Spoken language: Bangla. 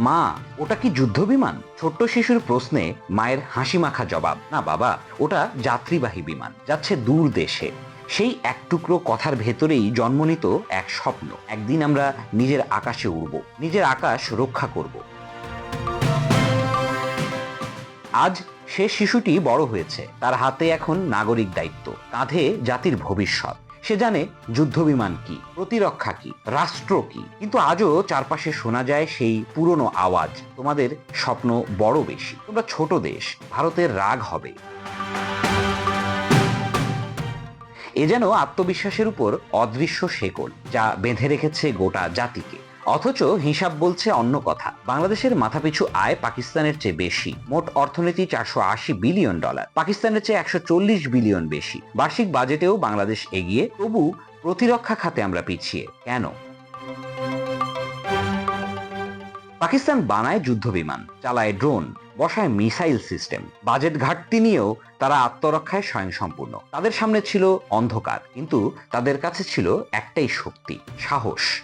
মা, ওটা কি যুদ্ধ বিমান ছোট্ট শিশুর প্রশ্নে মায়ের হাসি মাখা জবাব। না বাবা, ওটা যাত্রীবাহী বিমান, যাচ্ছে দূর দেশে। সেই এক টুকরো কথার ভেতরেই জন্ম নিত এক স্বপ্ন। একদিন আমরা নিজের আকাশে উড়ব, নিজের আকাশ রক্ষা করব। আজ সে শিশুটি বড় হয়েছে, তার হাতে এখন নাগরিক দায়িত্ব, কাঁধে জাতির ভবিষ্যৎ। সে জানে যুদ্ধবিমান কি, প্রতিরক্ষা কি, রাষ্ট্র কি। কিন্তু আজও চারপাশে শোনা যায় সেই পুরনো আওয়াজ, তোমাদের স্বপ্ন বড় বেশি, তোমরা ছোট দেশ, ভারতের রাগ হবে। এ যেন আত্মবিশ্বাসের উপর অদৃশ্য শেকল যা বেঁধে রেখেছে গোটা জাতিকে। অথচ হিসাব বলছে অন্য কথা। বাংলাদেশের মাথাপিছু আয় পাকিস্তানের চেয়ে বেশি। মোট অর্থনীতি চারশো আশি বিলিয়ন ডলার। পাকিস্তানের চেয়ে একশো চল্লিশ বিলিয়ন বেশি। বার্ষিক বাজেটেও বাংলাদেশ এগিয়ে। তবু প্রতিরক্ষা খাতে আমরা পিছিয়ে। কেন? পাকিস্তান বানায় যুদ্ধ বিমান চালায় ড্রোন, বসায় মিসাইল সিস্টেম। বাজেট ঘাটতি নিয়েও তারা আত্মরক্ষায় স্বয়ংসম্পূর্ণ। তাদের সামনে ছিল অন্ধকার, কিন্তু তাদের কাছে ছিল একটাই শক্তি, সাহস।